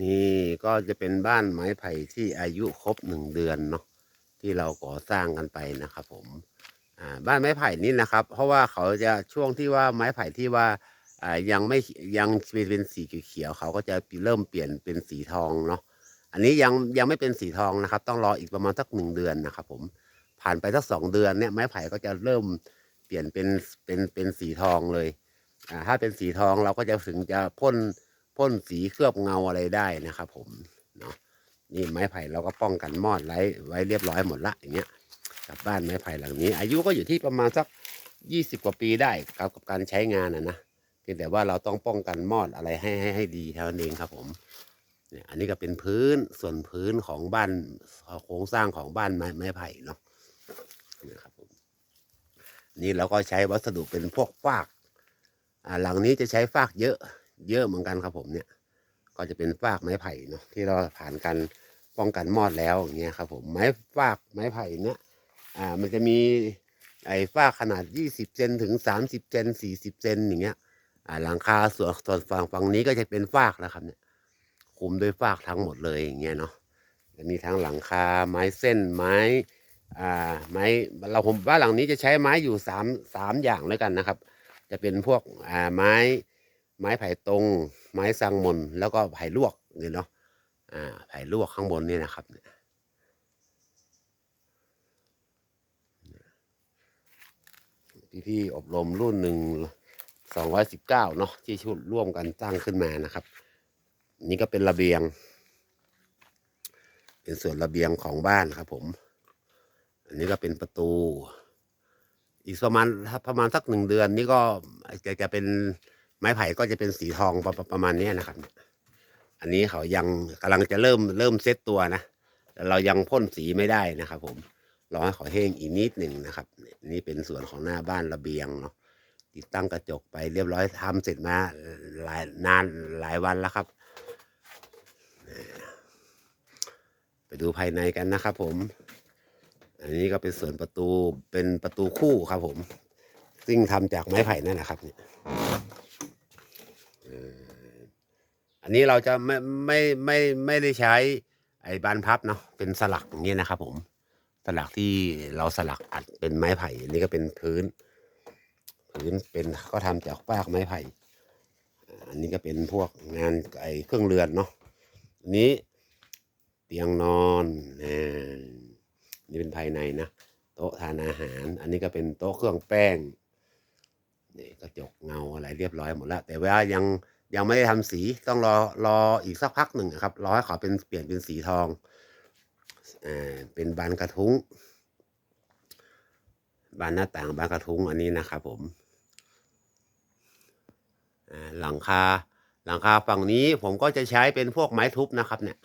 นี่ก็จะเป็นบ้านไม้ไผ่ที่อายุครบหนึ่งเดือนเนาะที่เราก่อสร้างกันไปนะครับผมบ้านไม้ไผ่นี่นะครับ เพราะว่าเขาจะช่วงที่ว่าไม้ไผ่ที่ว่ายังไม่ยังเป็นสีเขียวเขาก็จะเริ่มเปลี่ยนเป็นสีทองเนาะอันนี้ยังยังไม่เป็นสีทองนะครับ ต้องรออีกประมาณสักหนึ่งเดือนนะครับ ผมผ่านไปสักสองเดือนเนี่ยไม้ไผ่ก็จะเริ่มเปลี่ยนเป็นเป็นเป็นสีทองเลยอ่าถ้าเป็นสีทองเราก็จะถึงจะพ่น พ่นสีเคลือบเงาอะไรได้นะครับ ผมเนาะนี่ไม้ไผ่เราก็ป้องกันมอดไว้ไว้เรียบร้อยหมดละอย่างเงี้ยกับบ้านไม้ไผ่หลังนี้ อายุก็อยู่ที่ประมาณสักยี่สิบกว่าปีได้ครับกับการใช้งานนะนะเพียงแต่ว่าเราต้องป้องกันมอดอะไรให้ให้ให้ดีเท่านั้นเองครับ ผมเนี่ยอันนี้ก็เป็นพื้นส่วนพื้นของบ้านโครงสร้างของบ้านไม้ไม้ไผ่เนาะนี่ครับผมนี่เราก็ใช้วัสดุเป็นพวกฟากอ่าหลังนี้จะใช้ฟากเยอะ เยอะเหมือนกันครับผมเนี่ย ก็จะเป็นฟากไม้ไผ่เนาะที่เราผ่านการป้องกันมอดแล้วอย่างเงี้ยครับผมไม้ฟากไม้ไผ่เนี่ยอ่ามันจะมีไอ้ฟากขนาด 20เซนถึง 30เซน40เซนอย่างเงี้ยอ่าหลังคาส่วนส่วนฝั่งฝั่งนี้ก็จะเป็นฟากนะครับเนี่ยคุมด้วยฟากทั้งหมดเลยอย่างเงี้ยเนาะจะมีทั้งหลังคาไม้เส้นไม้อ่าไม้เราผมบ้าหลังนี้จะใช้ไม้อยู่สามสามอย่างแล้วกันนะครับ จะเป็นพวกอ่าไม้ ไม้ไผ่ตรง ไม้สังมนแล้วก็ไผ่ลวกเนี่ยเนาะอ่าไผ่ลวกข้างบนนี่นะครับเนี่ยพี่ๆอบรมรุ่นหนึ่งสองร้อยสิบเก้าเนาะที่ชุดร่วมกันสร้างขึ้นมานะครับ นี่ก็เป็นระเบียง เป็นส่วนระเบียงของบ้านครับผม อันนี้ก็เป็นประตู อีกประมาณประมาณสักหนึ่งเดือน นี่ก็จะจะเป็น ไม้ไผ่ก็จะเป็นสีทองประประมาณนี้นะครับ อันนี้เขายังกำลังจะเริ่มเริ่มเซตตัวนะแต่เรายังพ่นสีไม่ได้นะครับ ผมรอให้เขาแห้งอีกนิดหนึ่งนะครับ นี่เป็นส่วนของหน้าบ้านระเบียงเนาะติดตั้งกระจกไปเรียบร้อยทำเสร็จมาหลายนานหลายวันแล้วครับ ไปดูภายในกันนะครับ ผม อันนี้ก็เป็นส่วนประตูเป็นประตูคู่ครับ ผม ซึ่งทำจากไม้ไผ่นั่นแหละครับเนี่ยเอ่ออั นี้เราจะไม่ไม่ไม่ไม่ได้ใช้ไอ้บานพับเนาะเป็นสลักอย่างนี้นะครับ ผมสลักที่เราสลักอัดเป็นไม้ไผ่อันนี้ก็เป็นพื้น พื้นเป็นก็ทำจากฟากไม้ไผ่ อันนี้ก็เป็นพวกงานไอ้เครื่องเรือนเนาะอันนี้เตียงนอนนะนี่เป็นภายในนะโต๊ะทานอาหาร อันนี้ก็เป็นโต๊ะเครื่องแป้งนี่กระจกเงาอะไรเรียบร้อยหมดแล้วแต่ว่ายัง ยังไม่ได้ทำสีต้องรอรออีกสักพักหนึ่งครับรอให้เขาเป็นเปลี่ยนเป็นสีทองอ่าเป็นบานกระทุ้ง บานหน้าต่างบานกระทุ้งอันนี้นะครับผมอ่าหลังคาหลังคาฝั่งนี้ผมก็จะใช้เป็นพวกไม้ทุบนะครับเนี่ย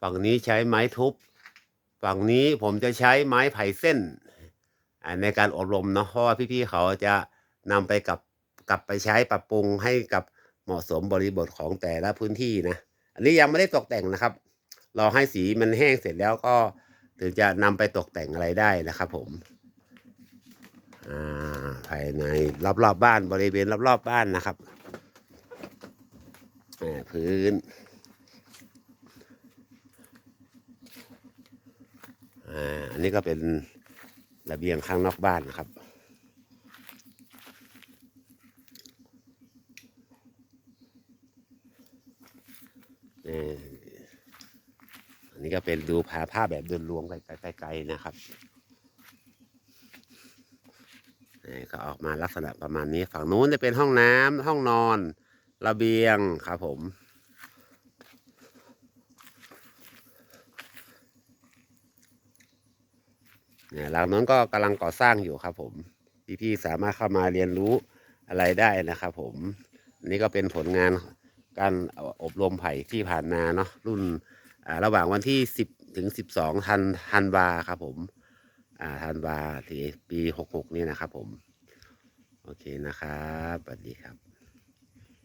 ฝั่งนี้ใช้ไม้ทุบ ฝั่งนี้ผมจะใช้ไม้ไผ่เส้นในการอบรมเนาะเพราะว่าพี่ๆเขาจะนำไปกับกลับไปใช้ปรับปรุงให้กับ เหมาะสมบริบทของแต่ละพื้นที่นะ อันนี้ยังไม่ได้ตกแต่งนะครับ รอให้สีมันแห้งเสร็จแล้วก็ถึงจะนำไปตกแต่งอะไรได้นะครับผมภายในรอบๆบบ้านบริเวณรอบๆบบ้านนะครับอ่าพื้นอ่าอันนี้ก็เป็นระเบียงข้างนอกบ้านนะครับ อันนี้ก็เป็นดูภาพภาพแบบเดินรวมไกลๆนะครับเอ่ก็ออกมาลักษณะประมาณนี้ ฝั่งนู้นจะเป็นห้องน้ำห้องนอนระเบียงครับผมเนี่ยหลังนั้นก็กำลังก่อสร้างอยู่ครับผม พี่ๆสามารถเข้ามาเรียนรู้อะไรได้นะครับผมนนี้ก็เป็นผลงาน การอบรมไผ่ที่ผ่านมาเนาะรุ่นระหว่างวันที่สิบถึงสิบสองธันธันวาครับผมธันวาที่ปีหกหกนี่นะครับผม โอเคนะครับสวัสดีครับ